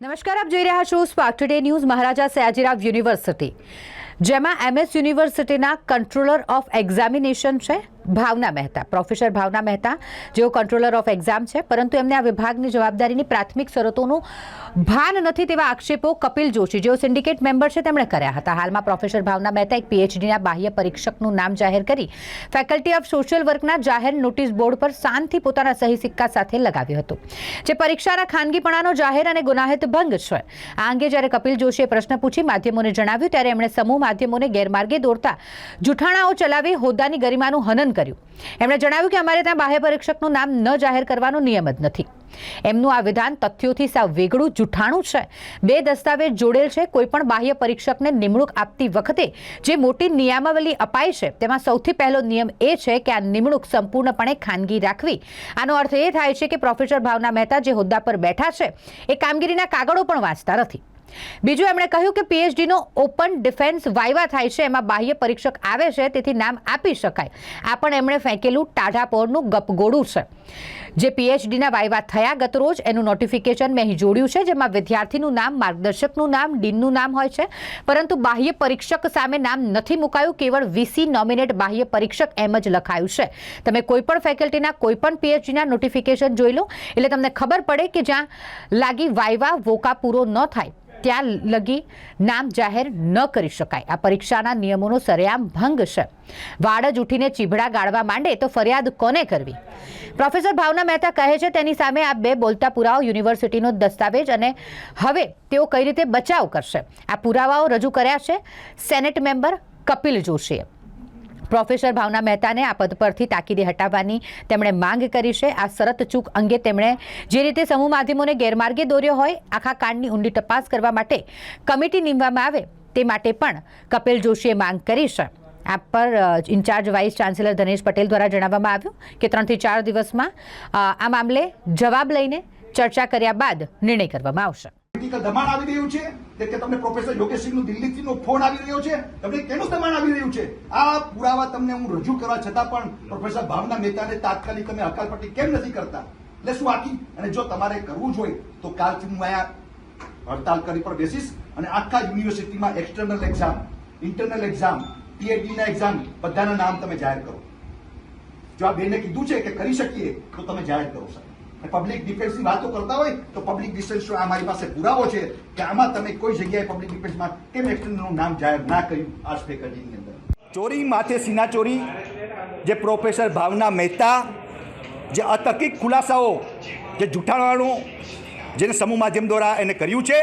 નમસ્કાર, આપ જોઈ રહ્યા છો spark today news Maharaja Sayajirao university જેમાં એમએસ યુનિવર્સિટીના કંટ્રોલર ઓફ એક્ઝામિનેશન છે. ભાવના મહેતા, પ્રોફેસર ભાવના મહેતા, જેઓ કંટ્રોલર ઓફ એક્ઝામ છે, પરંતુ એમને આ વિભાગની જવાબદારીની પ્રાથમિક શરતોનું ભાન નથી તેવા આક્ષેપો કપિલ જોશી, જેઓ સિન્ડિકેટ મેમ્બર છે, તેમણે કર્યા હતા. હાલમાં પ્રોફેસર ભાવના મહેતા એક પીએચડીના બાહ્ય પરીક્ષકનું નામ જાહેર કરી ફેકલ્ટી ઓફ સોશિયલ વર્કના જાહેર નોટિસ બોર્ડ પર શાનથી પોતાના સહી સિક્કા સાથે લગાવ્યું હતું. જે પરીક્ષાના ખાનગીપણાનો જાહેર અને ગુનાહિત ભંગ છે. આ અંગે જ્યારે કપિલ જોશીએ પ્રશ્ન પૂછી માધ્યમોને જણાવ્યું, ત્યારે એમણે સમૂહ માધ્યમોને ગેરમાર્ગે દોરતા જૂઠાણાઓ ચલાવી હોદ્દાની ગરિમાનું હનન કર્યું. એમણે જણાવ્યું કે અમારે ત્યાં બાહ્ય પરીક્ષકનું નામ ન જાહેર કરવાનો નિયમ જ નથી. એમનું આ વિધાન તથ્યોથી સાવ વેગળું, જૂઠાણું છે. બે દસ્તાવેજ જોડેલ છે કોઈપણ બાહ્ય પરીક્ષકને નિમણૂક આપતી વખતે જે મોટી નિયમાવલી અપાય છે, તેમાં સૌથી પહેલો નિયમ એ છે કે આ નિમણૂક સંપૂર્ણપણે ખાનગી રાખવી. આનો અર્થ એ થાય છે કે પ્રોફેસર ભાવના મહેતા જે હોદ્દા પર બેઠા છે, એ કામગીરીના કાગળો પણ વાંચતા નથી. બીજું એમણે કહ્યું કે પીએચડીનો ઓપન ડિફેન્સ વાયવા થાય છે, એમાં બાહ્ય પરીક્ષક આવે છે, તેથી નામ આપી શકાય. આ પણ એમણે ફેંકેલું ટાઢાપોરનું ગપગોળું છે. જે પીએચડીના વાયવા થયા ગત રોજ એનું નોટિફિકેશન મેં અહીં જોડ્યું છે, જેમાં વિદ્યાર્થીનું નામ, માર્ગદર્શકનું નામ, ડીનનું નામ હોય છે. પરંતુ બાહ્ય પરીક્ષક સામે નામ નથી મુકાયું, કેવળ વીસી નોમિનેટ બાહ્ય પરીક્ષક એમ જ લખાયું છે. તમે કોઈપણ ફેકલ્ટીના કોઈપણ પીએચડીના નોટિફિકેશન જોઈ લો, એટલે તમને ખબર પડે કે જ્યાં લાગી વાયવા વોકા પૂરો ન થાય. ત્યાં લગી નામ જાહેર ન કરી શકાય. આ પરીક્ષાના નિયમોનો સરેઆમ ભંગ છે. વાડ જ ઉઠીને ચીભડા ગાળવા માંડે તો ફરિયાદ કોને કરવી? પ્રોફેસર ભાવના મહેતા કહે છે, તેની સામે આ બે બોલતા પુરાવો યુનિવર્સિટીનો દસ્તાવેજ અને હવે તેઓ કઈ રીતે બચાવ કરશે? આ પુરાવાઓ રજૂ કર્યા છે સેનેટ મેમ્બર કપિલ જોશીએ. પ્રોફેસર ભાવના મહેતાને આ પદ પરથી તાકીદે હટાવવાની તેમણે માંગ કરી છે. આ શરત ચૂક અંગે તેમણે જે રીતે સમૂહ માધ્યમોને ગેરમાર્ગે દોર્યો હોય, આખા કાંડની ઊંડી તપાસ કરવા માટે કમિટી નીમવામાં આવે તે માટે પણ કપિલ જોશીએ માંગ કરી છે. આ પર in charge vice chancellor Dhanesh Patel દ્વારા જણાવવામાં આવ્યું કે ત્રણથી ચાર દિવસમાં આ મામલે જવાબ લઈને ચર્ચા કર્યા બાદ નિર્ણય કરવામાં આવશે. પોલિટિકલ દબાણ આવી રહ્યું છે. કે તમને પ્રોફેસર યોગેશસિંહનો દિલ્હીથી નો ફોન આવી રહ્યો છે. તમને કેનું દબાણ આવી રહ્યું છે? આ પુરાવા તમને હું રજૂ કરવા છતાં પણ પ્રોફેસર ભાવના મહેતાને તાત્કાલિક તમે હકાલપટ્ટી કેમ નથી કરતા? એટલે શું આખી? અને જો તમારે કરવું જોઈએ તો કાલથી હું અહીંયા હડતાલ કરી પર બેસીશ અને આખા યુનિવર્સિટીમાં external exam internal exam PhD ના એક્ઝામ બધાના નામ તમે જાહેર કરો. જો આ બેને કીધું છે કે કરી શકીએ, તો તમે જાહેર કરો, સાહેબ. પબ્લિક ડિફેન્સની વાતો કરતા હોય તો પબ્લિક ડિફેન્સ આ મારી પાસે પુરાવો છે કે આમાં તમે કોઈ જગ્યાએ પબ્લિક ડિફેન્સમાં કેમ એક્સટેન્ડનું નામ જાહેર ના કર્યું આ ફેકલ્ટીની અંદર. ચોરી માથે સીના ચોરી, જે પ્રોફેસર ભાવના મહેતા, જે અતર્કિક ખુલાસાઓ, જે જૂઠાણવાનું જેને સમૂહ માધ્યમ દ્વારા એને કર્યું છે,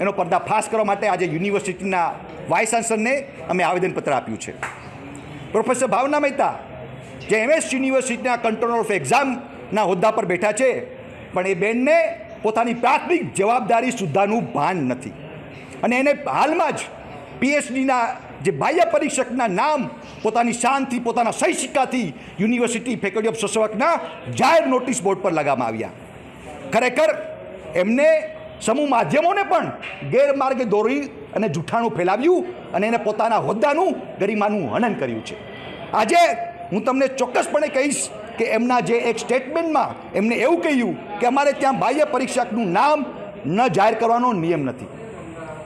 એનો પર્દાફાશ કરવા માટે આજે યુનિવર્સિટીના વાઇસ ચાન્સલરને અમે આવેદનપત્ર આપ્યું છે. પ્રોફેસર ભાવના મહેતા, જે એમએસ યુનિવર્સિટીના કંટ્રોલર ઓફ એક્ઝામના હોદ્દા પર બેઠા છે, પણ એ બેનને પોતાની પ્રાથમિક જવાબદારી સુદ્ધાનું ભાન નથી. અને એને હાલમાં જ પીએચડીના જે બાહ્ય પરીક્ષકના નામ પોતાની શાનથી, પોતાના સહી સિક્કાથી યુનિવર્સિટી ફેકલ્ટી ઓફ સોશિયલ જાહેર નોટિસ બોર્ડ પર લગાવવામાં આવ્યા. ખરેખર એમને સમૂહ માધ્યમોને પણ ગેરમાર્ગે દોરી અને જૂઠાણું ફેલાવ્યું અને એને પોતાના હોદ્દાનું ગરિમાનું હનન કર્યું છે. આજે હું તમને ચોક્કસપણે કહીશ કે એમના જે એક સ્ટેટમેન્ટમાં એમને એવું કહ્યું કે અમારે ત્યાં બાહ્ય પરીક્ષકનું નામ ન જાહેર કરવાનો નિયમ નથી.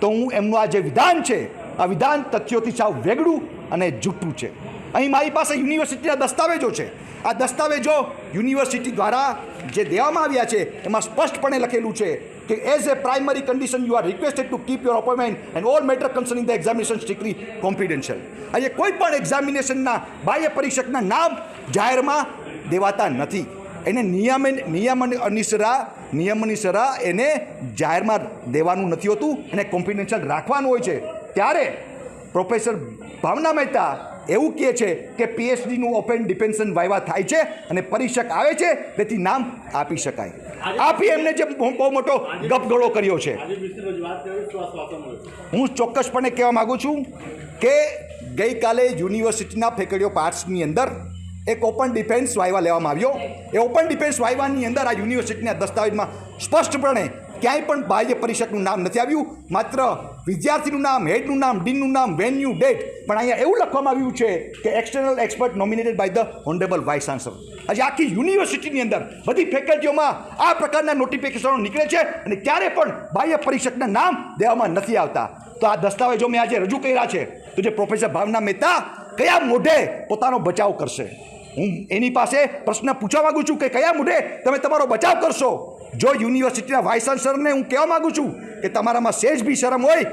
તો હું એમનું આ જે વિધાન છે, આ વિધાન તથ્યોથી સાવ વેગળું અને જૂઠું છે. અહીં મારી પાસે યુનિવર્સિટીના દસ્તાવેજો છે. આ દસ્તાવેજો યુનિવર્સિટી દ્વારા જે દેવામાં આવ્યા છે, એમાં સ્પષ્ટપણે લખેલું છે કે as a primary condition you are requested to keep your appointment and all matter concerning the examination strictly confidential અહીંયા કોઈ પણ એક્ઝામિનેશનના બાહ્ય પરીક્ષકના નામ જાહેરમાં દેવાતા નથી. એને નિયમન નિયમ અનિસરા નિયમ અનુસરા એને જાહેરમાં દેવાનું નથી હોતું. એને કોન્ફિડેન્શિયલ રાખવાનું હોય છે. ત્યારે પ્રોફેસર ભાવના મહેતા એવું કહે છે કે પીએચડીનું ઓપન ડિપેન્શન વાયવા થાય છે અને પરીક્ષક આવે છે તેથી નામ આપી શકાય. આપી એમને જે બહુ બહુ મોટો ગપગોળો કર્યો છે. હું ચોક્કસપણે કહેવા માગું છું કે ગઈકાલે યુનિવર્સિટીના ફેકડીઓ પાર્ટસની અંદર એક ઓપન ડિફેન્સ વાયવા લેવામાં આવ્યો. એ ઓપન ડિફેન્સ વાયવાની અંદર આ યુનિવર્સિટીના દસ્તાવેજમાં સ્પષ્ટપણે ક્યાંય પણ બાહ્ય પરિષદનું નામ નથી આવ્યું. માત્ર વિદ્યાર્થીનું નામ, હેડનું નામ, ડીનનું નામ, વેન્યુ, ડેટ. પણ અહીંયા એવું લખવામાં આવ્યું છે કે external expert nominated by the honourable vice chancellor આજે આખી યુનિવર્સિટીની અંદર બધી ફેકલ્ટીઓમાં આ પ્રકારના નોટિફિકેશનો નીકળે છે અને ક્યારે પણ બાહ્ય પરિષદના નામ દેવામાં નથી આવતા. તો આ દસ્તાવેજો મેં આજે રજૂ કર્યા છે. તો જે પ્રોફેસર ભાવના મહેતા કયા મોઢે પોતાનો બચાવ કરશે? હું એની પાસે પ્રશ્ન પૂછવા માંગુ છું કે કયા મુદ્દે તમે તમારો બચાવ કરશો? જો યુનિવર્સિટીના વાઇસ ચાન્સલરને હું કહેવા માંગુ છું કે તમારામાં સેજ બી શરમ હોય,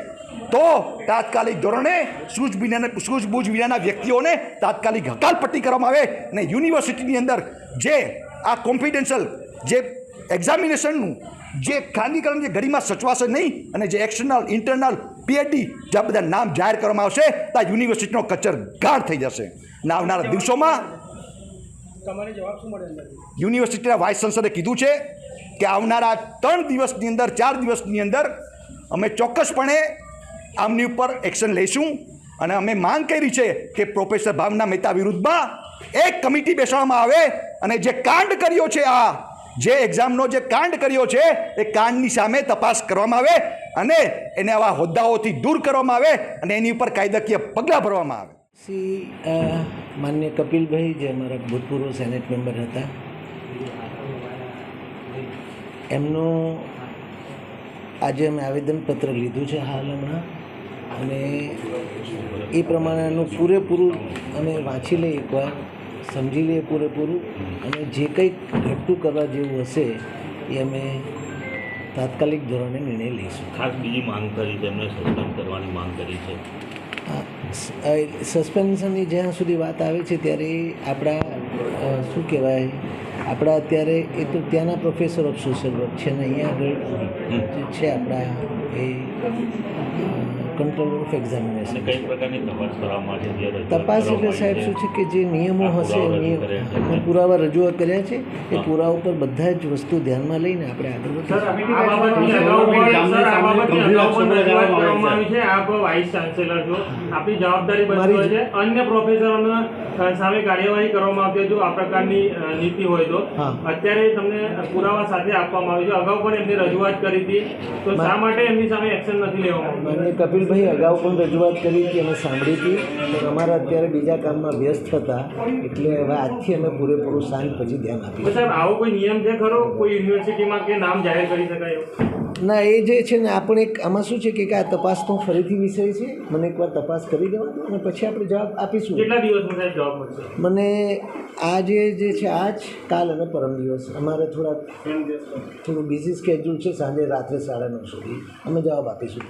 તો તાત્કાલિક ધોરણે સૂઝ વિનાના સૂઝબૂઝ વિનાના વ્યક્તિઓને તાત્કાલિક હકાલપટ્ટી કરવામાં આવે અને યુનિવર્સિટીની અંદર જે આ કોન્ફિડેન્શિયલ જે એક્ઝામિનેશનનું જે ખાનગીકરણ જે ઘડીમાં સચવાશે નહીં અને જે એક્સટર્નલ, ઇન્ટરનલ પીએચડી જ્યાં બધા નામ જાહેર કરવામાં આવશે, ત્યાં યુનિવર્સિટીનો કચર ગાઢ થઈ જશે. અને આવનારા દિવસોમાં તમારે યુનિવર્સિટીના વાઇસ સંસદે કીધું છે કે આવનારા ત્રણ દિવસની અંદર, ચાર દિવસની અંદર અમે ચોક્કસપણે આમની ઉપર એક્શન લઈશું અને અમે માંગ કરી છે કે પ્રોફેસર ભાવના મહેતા વિરુદ્ધમાં એક કમિટી બેસાડવામાં આવે અને જે કાંડ કર્યો છે આ, જે એક્ઝામનો જે કાંડ કર્યો છે, એ કાંડની સામે તપાસ કરવામાં આવે અને એને આવા હોદ્દાઓથી દૂર કરવામાં આવે અને એની ઉપર કાયદાકીય પગલાં ભરવામાં આવે. અ, માન્ય કપિલભાઈ જે અમારા ભૂતપૂર્વ સેનેટ મેમ્બર હતા. એમનું આજે અમે આવેદનપત્ર લીધું છે હાલ હમણાં. અને એ પ્રમાણેનું પૂરેપૂરું અમે વાંચી લઈએ એકવાર સમજી લઈએ પૂરેપૂરું. અને જે કંઈક ઘટતું કરવા જેવું હશે એ અમે તાત્કાલિક ધોરણે નિર્ણય લઈશું. ખાસ બીજી માંગ કરી એમને સસ્પેન્ડ કરવાની માંગ કરી છે. સસ્પેન્શનની જ્યાં સુધી વાત આવે છે ત્યારે આપણા શું કહેવાય, આપણા અત્યારે એ તો ત્યાંના પ્રોફેસર ઓફ સોશિયલ વર્ક છે ને, અહીંયા આગળ છે આપણા એ કંટ્રોલર ઓફ એક્ઝામિનેશન કઈ પ્રકારની તપાસ કરવામાં છે તપાસ એટલે સાહેબ શું છે કે જે નિયમો હશે નિયમ પુરાવા રજૂઆત કર્યા છે. એ પુરાવા ઉપર બધા જ વસ્તુ ધ્યાનમાં લઈને આપણે આગળ છે. અન્ય પ્રોફેસરોના સામે કાર્યવાહી કરવામાં આવતી જો આ પ્રકારની નીતિ હોય તો. અત્યારે તમને પુરાવા સાથે આપવામાં આવ્યું છે. અગાઉ પણ એમની રજૂઆત કરી હતી. તો શા માટે એમની સામે એક્શન નથી લેવામાં કપિલ કપિલભાઈ અગાઉ પણ રજૂઆત કરી હતી અમે સાંભળી હતી પણ અમારા અત્યારે બીજા કામમાં વ્યસ્ત હતા એટલે હવે આજથી અમે પૂરેપૂરું સાંજ પછી ધ્યાન આપ્યું સાહેબ આવો કોઈ નિયમ છે ખરો? કોઈ યુનિવર્સિટીમાં કે નામ જાહેર કરી શકાય ના એ જે છે ને આપણે એક આમાં શું છે કે આ તપાસનો ફરીથી વિષય છે મને એકવાર તપાસ કરી દેવા દો અને પછી આપણે જવાબ આપીશું. કેટલા દિવસમાં સાહેબ જવાબ મળશે? મને આજે જે છે આજ કાલ અને પરમ દિવસ. અમારે થોડાક થોડું બિઝી સ્કેડ્યુલ છે સાંજે રાત્રે સાડા નવ સુધી. અમે જવાબ આપીશું.